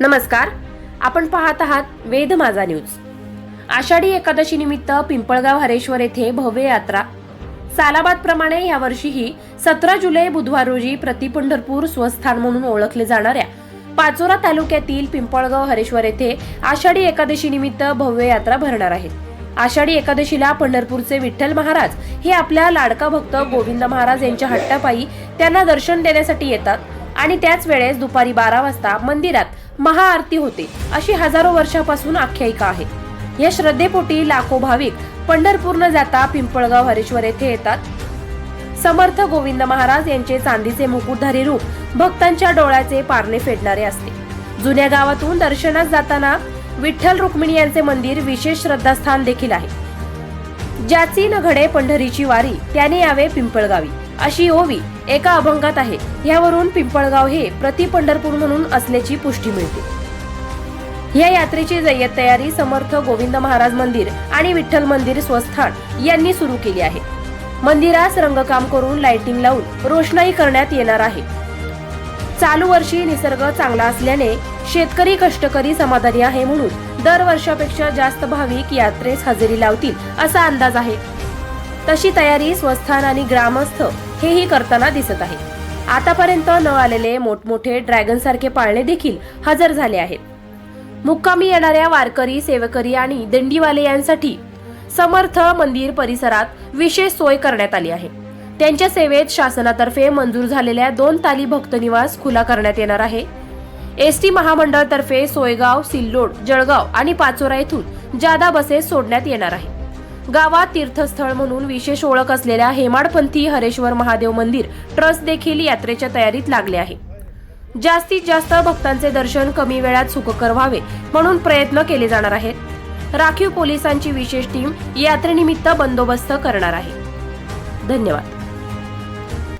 नमस्कार. आपण पाहत आहात वेद माझा न्यूज. आषाढी एकादशी निमित्त पिंपळगाव हरेश्वर येथे भव्य यात्रा. सालाबाद प्रमाणे यावर्षीही सतरा जुलै बुधवार रोजी प्रति पंढरपूर स्वस्थान म्हणून ओळखले जाणाऱ्या पाचोरा तालुक्यातील पिंपळगाव हरेश्वर येथे आषाढी एकादशी निमित्त भव्य यात्रा भरणार आहेत. आषाढी एकादशीला पंढरपूरचे विठ्ठल महाराज हे आपल्या लाडका भक्त गोविंद महाराज यांच्या हट्टापायी त्यांना दर्शन देण्यासाठी येतात आणि त्याच वेळेस दुपारी बारा वाजता मंदिरात महाआरती होते. अशी हजारो वर्षापासून आख्यायिका आहे या श्रद्धेपोटी लाखो भाविक पंढरपूर न जाता पिंपळगाव हरेश्वर येथे येतात. समर्थ गोविंद महाराज यांचे चांदीचे मुकुटधारी रूप भक्तांच्या डोळ्याचे पारणे फेडणारे असते. जुन्या गावातून दर्शनास जाताना विठ्ठल रुक्मिणी यांचे मंदिर विशेष श्रद्धास्थान देखील आहे. ज्याची न घडे पंढरीची वारी त्याने यावे पिंपळगावी. अशी ओवी एका अभंगात आहे. यावरून पिंपळगाव हे प्रति पंढरपूर म्हणून असल्याची पुष्टी मिळते. या यात्रेची जय्यत तयारी समर्थ गोविंद महाराज मंदिर आणि विठ्ठल मंदिर स्वस्थान यांनी सुरू केली आहे. मंदिरास रंगकाम करून लाइटिंग लावून रोषणाई करण्यात येणार आहे. चालू वर्षी निसर्ग चांगला असल्याने शेतकरी कष्टकरी समाधानी आहे म्हणून दरवर्षापेक्षा जास्त भाविक यात्रेस हजेरी लावतील असा अंदाज आहे. तशी तयारी स्वस्थान आणि ग्रामस्थ हेही करताना दिसत आहे. आतापर्यंत न आलेले मोठमोठे ड्रॅगन सारखे पाळणे देखील हजर झाले आहेत. मुक्कामी येणाऱ्या वारकरी सेवकरी आणि दिंडीवाले यांसाठी समर्थ मंदिर परिसरात विशेष सोय करण्यात आली आहे. त्यांच्या सेवेत शासनातर्फे मंजूर झालेल्या दोन ताली भक्तनिवास खुला करण्यात येणार आहे. एस टी महामंडळातर्फे सोयगाव सिल्लोड जळगाव आणि पाचोरा येथून जादा बसेस सोडण्यात येणार आहे गावात तीर्थस्थळ म्हणून विशेष ओळख असलेल्या हेमाडपंथी हरेश्वर महादेव मंदिर ट्रस्ट देखील यात्रेच्या तयारीत लागले आहे. जास्तीत जास्त भक्तांचे दर्शन कमी वेळात सुखकर व्हावे म्हणून प्रयत्न केले जाणार आहेत. राखीव पोलिसांची विशेष टीम यात्रेनिमित्त बंदोबस्त करणार आहे. धन्यवाद.